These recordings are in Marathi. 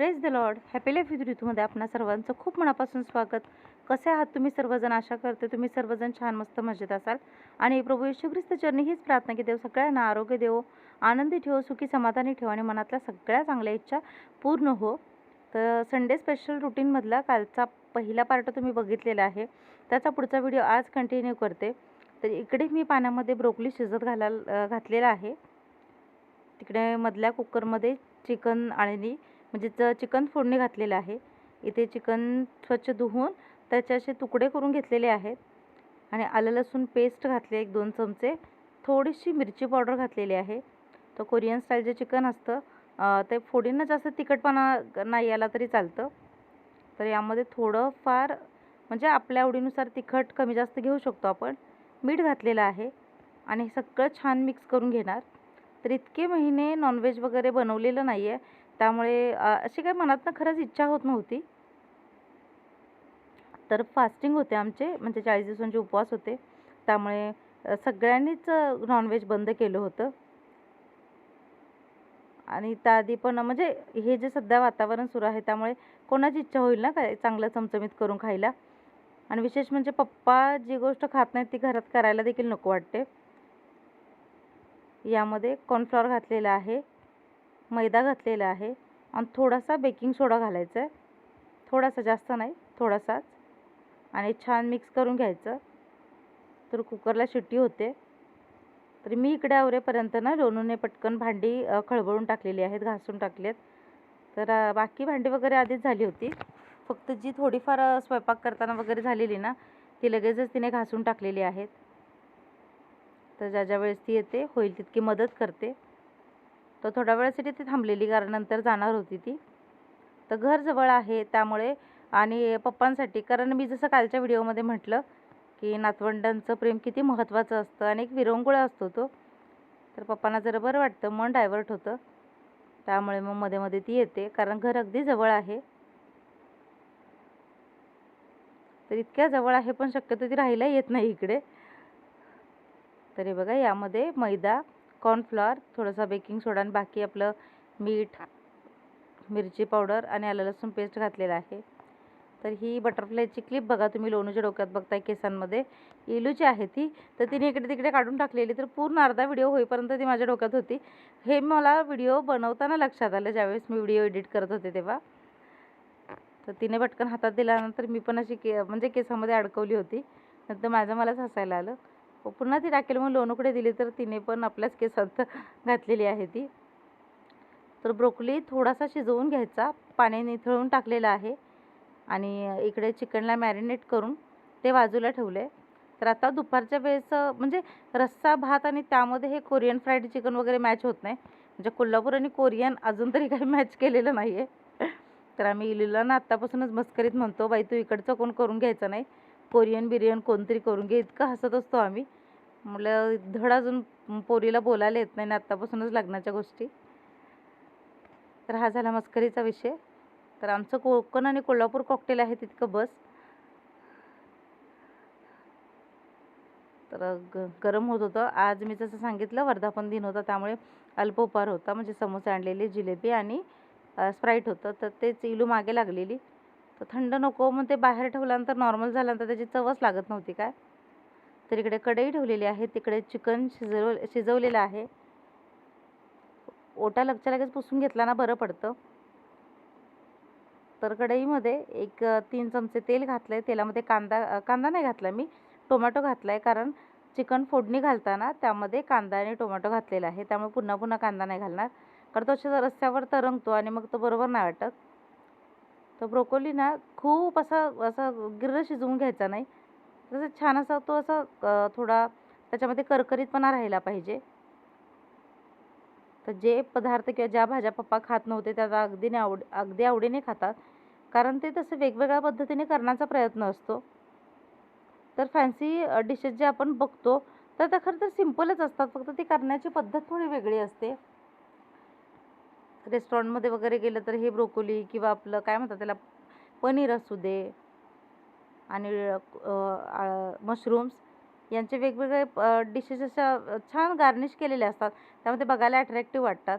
Praise the Lord happy life with ऋतूमध्ये आपणा सर्वांचं खूप मनापासून स्वागत. कसे आहात तुम्ही सर्वजण? आशा करते तुम्ही सर्वजण छान मस्त मजेत असाल. आणि प्रभू येशू ख्रिस्त चरणी हीच प्रार्थना की देव सगळ्यांना आरोग्य देवो आनंदी ठेवो सुखी समाधानी ठेव आणि मनातल्या सगळ्या चांगल्या इच्छा पूर्ण हो. तर संडे स्पेशल रुटीनमधला कालचा पहिला पार्ट तुम्ही बघितलेला आहे. त्याचा पुढचा व्हिडिओ आज कंटिन्यू करते. तर इकडे मी पाण्यामध्ये ब्रोकली शिजत घालायला घातलेला आहे. तिकडे मधल्या कुकरमध्ये चिकन आणली म्हणजे च चिकन फोडणी घातलेलं आहे. इथे चिकन स्वच्छ धुवून त्याचे असे तुकडे करून घेतलेले आहेत. आणि आलं लसूण पेस्ट घातले एक दोन चमचे. थोडीशी मिरची पावडर घातलेली आहे. तर कोरियन स्टाईल जे चिकन असतं ते फोडीनं जास्त तिखटपणा नाही आला तरी चालतं. तर यामध्ये थोडं फार म्हणजे आपल्या आवडीनुसार तिखट कमी जास्त घेऊ शकतो आपण. मीठ घातलेलं आहे. आणि सगळं छान मिक्स करून घेणार. तर इतके महिने नॉनव्हेज वगैरे बनवलेलं नाही आहे त्यामुळे अशी काही मनातनं खरंच इच्छा होत नव्हती. तर फास्टिंग होते आमचे म्हणजे चाळीस दिवसांचे उपवास होते. त्यामुळे सगळ्यांनीच नॉनव्हेज बंद केलं होतं. आणि त्याआधी पण म्हणजे हे जे सध्या वातावरण सुरू आहे त्यामुळे कोणाची इच्छा होईल ना काय चांगलं चमचमीत करून खायला? आणि विशेष म्हणजे पप्पा जी गोष्ट खात नाहीत ती घरात करायला देखील नको वाटते. यामध्ये कॉर्नफ्लॉवर घातलेला आहे. मैदा घातलेला आहे आणि थोडासा बेकिंग सोडा घालायचा आहे. थोडासा जास्त नाही थोडासाच. आणि छान मिक्स करून घ्यायचं. तर कुकरला शिट्टी होते. तर मी इकडे आवरेपर्यंत ना लोणूने पटकन भांडी खळबळून टाकलेली आहेत घासून टाकली आहेत तर बाकी भांडी वगैरे आधीच झाली होती. फक्त जी थोडीफार स्वयंपाक करताना वगैरे झालेली ना ती लगेचच तिने घासून टाकलेली आहेत. तर ज्या ज्या वेळेस ती येते होईल तितकी मदत करते. तर थोड्या वेळासाठी ती थांबलेली कारण नंतर जाणार होती ती. तर घर जवळ आहे त्यामुळे आणि पप्पांसाठी कारण मी जसं कालच्या व्हिडिओमध्ये म्हटलं की नातवंडांचं प्रेम किती महत्त्वाचं असतं आणि एक विरंगुळा असतो तो. तर पप्पांना जरा बरं वाटतं मन डायव्हर्ट होतं. त्यामुळे मग मध्ये मध्ये ती येते कारण घर अगदी जवळ आहे. तर इतक्या जवळ आहे पण शक्यतो ती राहायला येत नाही इकडे. तरी बघा यामध्ये मैदा कॉर्नफ्लॉवर थोडासा बेकिंग सोडा आणि बाकी आपलं मीठ मिरची पावडर आणि आलं लसूण पेस्ट घातलेलं आहे. तर ही बटरफ्लायची क्लिप बघा तुम्ही लोणूच्या डोक्यात बघताय केसांमध्ये. इलूची आहे ती तर तिने इकडे तिकडे काढून टाकलेली तर पूर्ण अर्धा व्हिडिओ होईपर्यंत ती माझ्या डोक्यात होती. हे मला व्हिडिओ बनवताना लक्षात आलं ज्यावेळेस मी व्हिडिओ एडिट करत होते तेव्हा. तर तिने पटकन हातात दिल्यानंतर मी पण अशी के म्हणजे केसामध्ये अडकवली होती. नंतर माझं मलाच हसायला आलं. पुन्हा ती टाकेल मग लोणकडे दिली तर तिने पण आपल्याच केसात घातलेली आहे ती. तर ब्रोकली थोडासा शिजवून घ्यायचा. पाणी निथळून टाकलेलं आहे. आणि इकडे चिकनला मॅरिनेट करून ते बाजूला ठेवले तर आता दुपारच्या वेळेस म्हणजे रस्सा भात आणि त्यामध्ये हे कोरियन फ्राईड चिकन वगैरे मॅच होत नाही. म्हणजे कोल्हापूर आणि कोरियन अजून तरी काही मॅच केलेलं नाही आहे तर आम्ही इलीला ना आत्तापासूनच मस्करीत म्हणतो बाई तू इकडचं कोण करून घ्यायचं नाही? कोरियन बिरियन कोणतरी करून घे. इतकं हसत असतो आम्ही. म्हटलं धड अजून पोरीला बोलायला येत नाही ना आत्तापासूनच लग्नाच्या गोष्टी. तर हा झाला मस्करीचा विषय. तर आमचं कोकण आणि कोल्हापूर कॉकटेल आहे तितकं बस. तर ग गरम होत होतं. आज मी जसं सांगितलं वर्धापन दिन होता. त्यामुळे अल्पोपहार होता. म्हणजे समोसे आणलेले जिलेबी आणि स्प्राईट होतं. तर तेच इलू मागे लागलेली. तर थंड नको मग ते बाहेर ठेवल्यानंतर नॉर्मल झाल्यानंतर त्याची चवच लागत नव्हती काय? तर इकडे कढई ठेवलेली आहे तिकडे चिकन शिजव शिजवलेलं आहे. ओटा लगच्या लगेच पुसून घेतला ना बरं पडतं. तर कढईमध्ये एक तीन चमचे तेल घातलं आहे तेलामध्ये कांदा कांदा नाही घातला मी टोमॅटो घातला आहे कारण चिकन फोडणी घालताना त्यामध्ये कांदा आणि टोमॅटो घातलेला आहे त्यामुळे पुन्हा पुन्हा कांदा नाही घालणार. कारण तो अशा रस्त्यावर तरंगतो आणि मग तो बरोबर नाही वाटत. तर ब्रोकोली ना खूप असा असा गिर्र शिजवून घ्यायचा नाही. तसं छान असा तो असा थोडा त्याच्यामध्ये करकरीतपणा राहिला पाहिजे. तर जे पदार्थ किंवा ज्या भाज्या पप्पा खात नव्हते त्या अगदीने आवड अगदी आवडीने खातात. कारण ते तसं वेगवेगळ्या पद्धतीने करण्याचा प्रयत्न असतो. तर फॅन्सी डिशेस जे आपण बघतो तर त्या खरं तर सिम्पलच असतात. फक्त ती करण्याची पद्धत थोडी वेगळी असते. रेस्टॉरंटमध्ये वगैरे गेलं तर हे ब्रोकोली किंवा आपलं काय म्हणतात त्याला पनीर असू दे आणि मशरूम्स यांचे वेगवेगळे डिशेस अशा छान गार्निश केलेले असतात. त्यामध्ये बघायला अट्रॅक्टिव्ह वाटतात.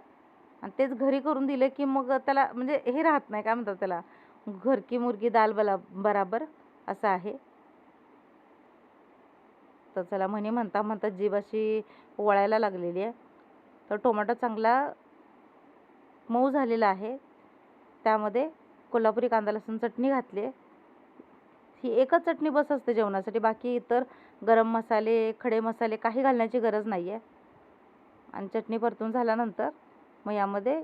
आणि तेच घरी करून दिले की मग त्याला म्हणजे हे राहत नाही काय म्हणतात त्याला घर की मुर्गी दाल बला बराबर असं आहे. तर चला म्हणे म्हणता म्हणता जीभ अशी वळायला लागलेली आहे. तर टोमॅटो चांगला मऊ झालेला आहे. त्यामध्ये कोल्हापुरी कांदा लसूण चटणी घातली आहे ही एकच चटणी बस असते जेवणासाठी. बाकी इतर गरम मसाले खडे मसाले काही घालण्याची गरज नाही आहे आणि चटणी परतून झाल्यानंतर मग यामध्ये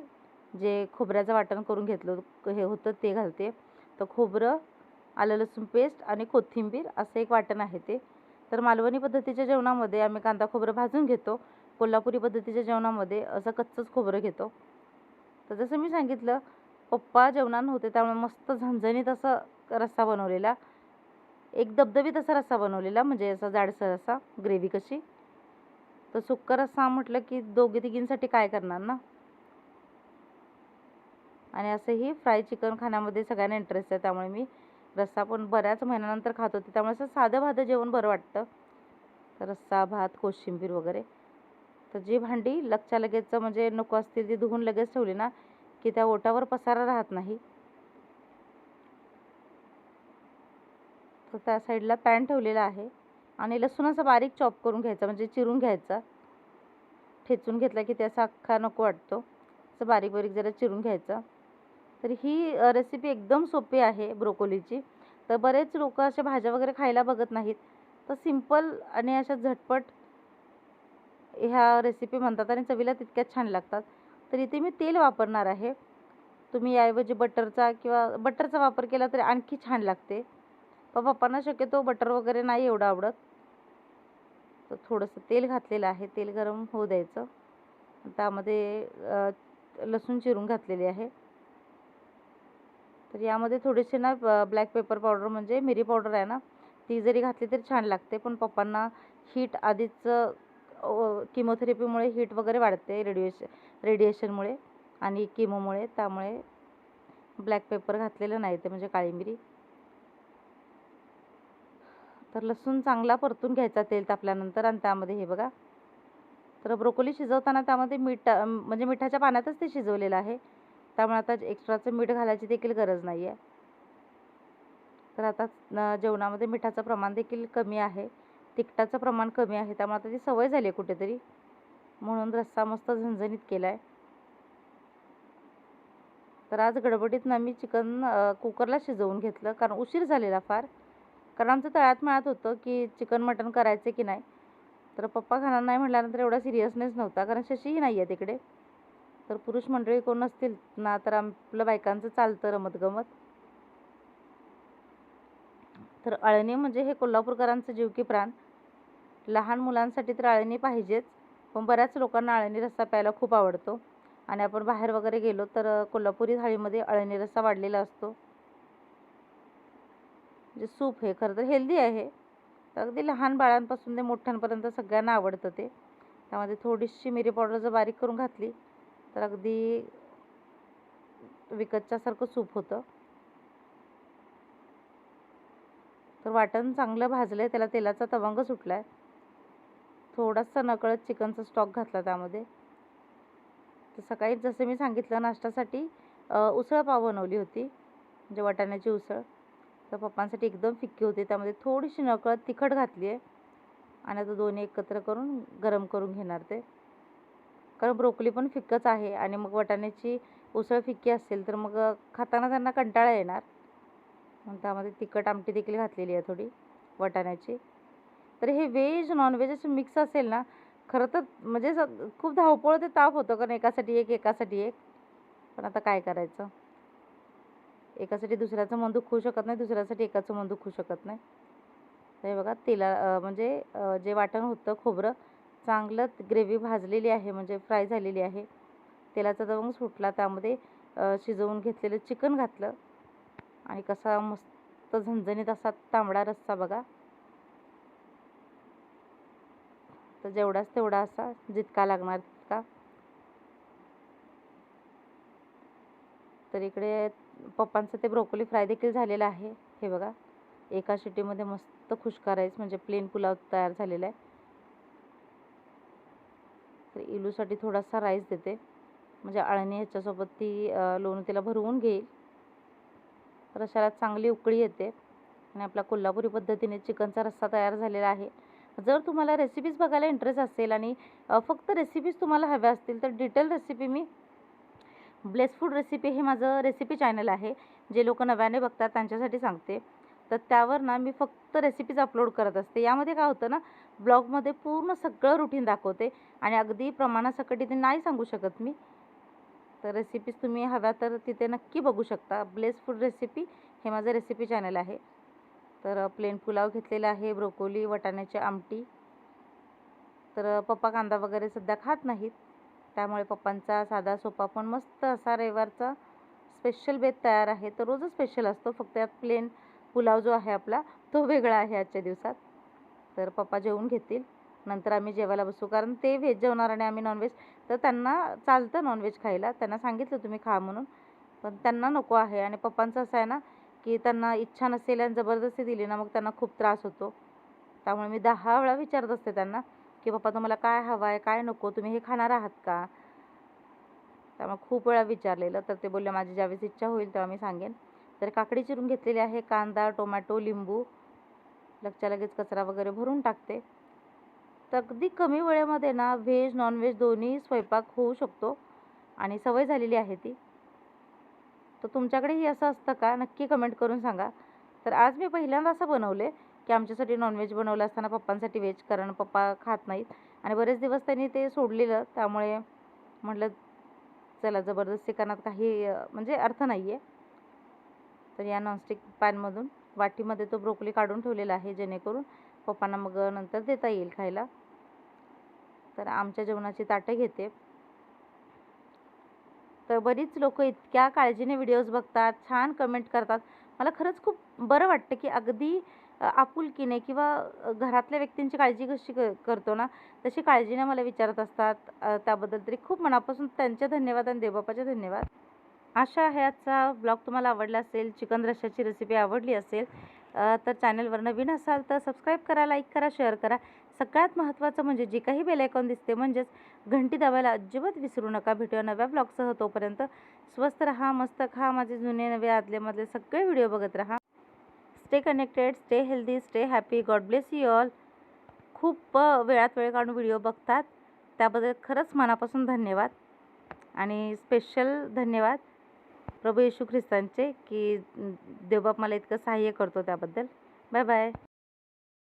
जे खोबऱ्याचं वाटण करून घेतलं हे होतं ते घालते. तर खोबरं आलं लसूण पेस्ट आणि कोथिंबीर असं एक वाटण आहे ते. तर मालवणी पद्धतीच्या जेवणामध्ये आम्ही कांदा खोबरं भाजून घेतो. कोल्हापुरी पद्धतीच्या जेवणामध्ये असं कच्चंच खोबरं घेतो. तर जसं मी सांगितलं पप्पा जेवणात नव्हते त्यामुळे मस्त झणझणीत असं रस्सा बनवलेला. एक दबदबीत असा रस्सा बनवलेला म्हणजे असा जाडसर असा ग्रेव्ही कशी. तर सुक्का रस्सा म्हटलं की दोघी तिघींसाठी काय करणार ना? आणि असंही फ्राय चिकन खाण्यामध्ये सगळ्यांना इंटरेस्ट आहे त्यामुळे मी रस्सा पण बऱ्याच महिन्यानंतर खात होते त्यामुळे असं साधं भाधं जेवण बरं वाटतं. रस्सा भात कोशिंबीर वगैरे. तर जी भांडी लगच्या लगेच म्हणजे नको असतील ती धुवून लगेच ठेवली ना की त्या ओटावर पसारा राहत नाही. तर त्या साईडला पॅन ठेवलेला आहे आणि लसूण असा बारीक चॉप करून घ्यायचा म्हणजे चिरून घ्यायचा. ठेचून घेतला की त्याचा अख्खा नको वाटतो. असं बारीक बारीक जरा चिरून घ्यायचा. तर ही रेसिपी एकदम सोपी आहे ब्रोकोलीची. तर बरेच लोक अशा भाज्या वगैरे खायला बघत नाहीत. तर सिंपल आणि अशा झटपट ह्या रेसिपी म्हणतात आणि चवीला तितक्याच छान लागतात. तर इथे मी तेल वापरणार आहे. तुम्ही याऐवजी बटरचा किंवा बटरचा वापर केला तरी आणखी छान लागते. पण पप्पांना शक्यतो बटर वगैरे नाही एवढं आवडत. तर थोडंसं तेल घातलेलं आहे. तेल गरम होऊ द्यायचं. त्यामध्ये लसूण चिरून घातलेली आहे. तर यामध्ये थोडीशी ना ब्लॅक पेपर पावडर म्हणजे मिरी पावडर आहे ना ती जरी घातली तरी छान लागते. पण पप्पांना हीट आधीच किमोथेरपीमुळे हीट वगैरे वाढते रेडिएशन रेडिएशनमुळे आणि किमोमुळे त्यामुळे ब्लॅक पेपर घातलेलं नाही ते म्हणजे काळी मिरी तर लसूण चांगला परतून घ्यायचा तेल तापल्यानंतर आणि त्यामध्ये हे बघा. तर ब्रोकोली शिजवताना त्यामध्ये मीठ म्हणजे मिठाच्या पाण्यातच ते शिजवलेलं आहे. त्यामुळे आता एक्स्ट्राचं मीठ घालायची देखील गरज नाही आहे तर आता जेवणामध्ये मिठाचं प्रमाण देखील कमी आहे. तिखटाचं प्रमाण कमी आहे त्यामुळे आता ती सवय झाली आहे कुठेतरी. म्हणून रस्सा मस्त झणझणीत केला आहे तर आज गडबडीत ना मी चिकन कुकरला शिजवून घेतलं कारण उशीर झालेला फार. कारण आमचं तळ्यात मळ्यात होतं की चिकन मटण करायचं की नाही. तर पप्पा खाणार नाही म्हटल्यानंतर एवढा सिरियसनेस नव्हता कारण शशीही नाही आहे तिकडे. तर पुरुष मंडळी कोण नसतील ना तर आपलं बायकांचं चालतं रमत गमत तर अळणी म्हणजे हे कोल्हापूरकरांचं जीव की प्राण. लहान मुलांसाठी तर अळणी पाहिजेच पण बऱ्याच लोकांना अळणी रस्सा प्यायला खूप आवडतो. आणि आपण बाहेर वगैरे गेलो तर कोल्हापुरी थाळीमध्ये अळणी रस्सा वाढलेला असतो. जे सूप हे खरं तर हेल्दी आहे. तर अगदी लहान बाळांपासून ते मोठ्यांपर्यंत सगळ्यांना आवडतं ते. त्यामध्ये थोडीशी मिरी पावडर जर बारीक करून घातली तर अगदी विकतच्यासारखं सूप होतं. तर वाटण चांगलं भाजलं आहे त्याला तेलाचा तवंग सुटला आहे थोडासा नकळत चिकनचा स्टॉक घातला त्यामध्ये. तर सकाळी जसं मी सांगितलं नाश्त्यासाठी उसळ पाव बनवली होती म्हणजे वाटाण्याची उसळ. तर पप्पांसाठी एकदम फिक्की होती. त्यामध्ये थोडीशी नकळत तिखट घातली आहे आणि आता दोन्ही एकत्र करून गरम करून घेणार ते. कारण ब्रोकली पण फिक्कच आहे आणि मग वाटाण्याची उसळ फिक्की असेल तर मग खाताना त्यांना कंटाळा येणार. मग त्यामध्ये तिखट आमटी देखील घातलेली आहे थोडी वाटाण्याची. तर हे व्हेज नॉनव्हेज असं मिक्स असेल ना खरं तर म्हणजे खूप धावपळ ते ताप होतं कारण एकासाठी एक एकासाठी एक. पण आता काय करायचं? एकासाठी दुसऱ्याचं मन दुखवू शकत नाही दुसऱ्यासाठी एकाचं मन दुखवू शकत नाही. तर हे बघा तेला म्हणजे जे वाटण होतं खोबरं चांगलं ग्रेव्ही भाजलेली आहे म्हणजे फ्राय झालेली आहे. तेलाचा दबंग सुटला त्यामध्ये शिजवून घेतलेलं चिकन घातलं. आणि कसा मस्त झणझणीत असा तांबडा रस्सा बघा. तर जेवढाच तेवढा असा जितका लागणार तितका. तर इकडे पप्पांचं ते ब्रोकोली फ्राय देखील झालेलं आहे. हे बघा एका शिटीमध्ये मस्त खुशका राईस म्हणजे प्लेन पुलाव तयार झालेला आहे. तर इलूसाठी थोडासा राईस देते. म्हणजे अळणी ह्याच्यासोबत ती अ, लोणी तिला भरवून घेईल. रशाला चांगली उकळी येते. आणि आपला कोल्हापुरी पद्धतीने चिकनचा रस्सा तयार झालेला आहे. जर तुम्हाला रेसिपीज बघायला इंटरेस्ट असेल आणि फक्त रेसिपीज तुम्हाला हव्या असतील तर डिटेल रेसिपी मी ब्लेस फूड रेसिपी हे माझं रेसिपी चॅनल आहे. जे लोक नव्याने बघतात त्यांच्यासाठी सांगते. तर त्यावर ना मी फक्त रेसिपीज अपलोड करत असते. यामध्ये काय होतं ना ब्लॉगमध्ये पूर्ण सगळं रुटीन दाखवते आणि अगदी प्रमाणासकट इथे नाही सांगू शकत मी. तर रेसिपीज तुम्ही हव्या तर तिथे नक्की बघू शकता. ब्लेस फूड रेसिपी हे माझं रेसिपी चॅनल आहे. तर प्लेन पुलाव घेतलेला आहे ब्रोकोली वाटाण्याची आमटी. तर पप्पा कांदा वगैरे सध्या खात नाहीत. त्यामुळे पप्पांचा साधा सोपा पण मस्त असा रविवारचा स्पेशल बेत तयार आहे. तर रोजच स्पेशल असतो. फक्त यात प्लेन पुलाव जो आहे आपला तो वेगळा आहे आजच्या दिवसात. तर पप्पा जेवून घेतील. नंतर आम्ही जेवायला बसू. कारण ते व्हेज जेवणार आणि आम्ही नॉनव्हेज तर त्यांना चालतं नॉनव्हेज खायला. त्यांना सांगितलं तुम्ही खा म्हणून. पण त्यांना नको आहे. आणि पप्पांचं असं आहे ना की त्यांना इच्छा नसेल आणि जबरदस्ती दिली ना मग त्यांना खूप त्रास होतो. त्यामुळे मी दहा वेळा विचारत असते त्यांना की पप्पा तुम्हाला काय हवं आहे काय नको? तुम्ही हे खाणार आहात का? त्यामुळे खूप वेळा विचारलेलं तर ते बोलले माझी ज्यावेळेस इच्छा होईल तेव्हा मी सांगेन. तर काकडी चिरून घेतलेली आहे कांदा टोमॅटो लिंबू लगच्या लगेच कचरा वगैरे भरून टाकते. तर अगदी कमी वेळेमध्ये ना व्हेज नॉनव्हेज दोन्ही स्वयंपाक होऊ शकतो आणि सवय झालेली आहे ती. तर तुमच्याकडेही असं असतं का? नक्की कमेंट करून सांगा. तर आज मी पहिल्यांदा असं बनवले की आमच्यासाठी नॉनव्हेज बनवलं असताना पप्पांसाठी व्हेज कारण पप्पा खात नाहीत आणि बरेच दिवस त्यांनी ते सोडलेलं. त्यामुळे म्हटलं चला जबरदस्ती करण्यात काही म्हणजे अर्थ नाही आहे तर या नॉनस्टिक पॅनमधून वाटीमध्ये तो ब्रोकली काढून ठेवलेला आहे जेणेकरून पप्पांना मग नंतर देता येईल खायला. तर आमच्या जेवणाची ताटं घेते. तर बरीच लोक इतक्या काळजीने व्हिडिओज बघतात छान कमेंट करतात. मला खरंच खूप बरं वाटतं की अगदी आपुलकीने किंवा घरातल्या व्यक्तींची काळजी कशी क करतो ना तशी काळजीने मला विचारत असतात. त्याबद्दल तरी खूप मनापासून त्यांचे धन्यवाद आणि देवबापाचे धन्यवाद. आशा आहे आजचा ब्लॉग तुम्हाला आवडला असेल चिकन रशाची रेसिपी आवडली असेल तर चॅनलवर नवीन असाल तर सबस्क्राईब करा लाईक करा शेअर करा. सगळ्यात महत्त्वाचं म्हणजे जे काही बेलायकॉन दिसते म्हणजेच घंटी दाबायला अजिबात विसरू नका. भेटूया नव्या ब्लॉगसह तोपर्यंत. स्वस्त राहा मस्त खा. माझे जुने नवे आदलेमधले सगळे व्हिडिओ बघत राहा. Stay connected stay healthy stay happy God bless you all खूप वेळात वेळ काढून व्हिडिओ बघतात. त्याबद्दल खरंच मनापासून धन्यवाद. आणि स्पेशल धन्यवाद प्रभू येशू ख्रिस्तांचे की देवबाप मला इतकं सहाय्य करतो त्याबद्दल. Bye bye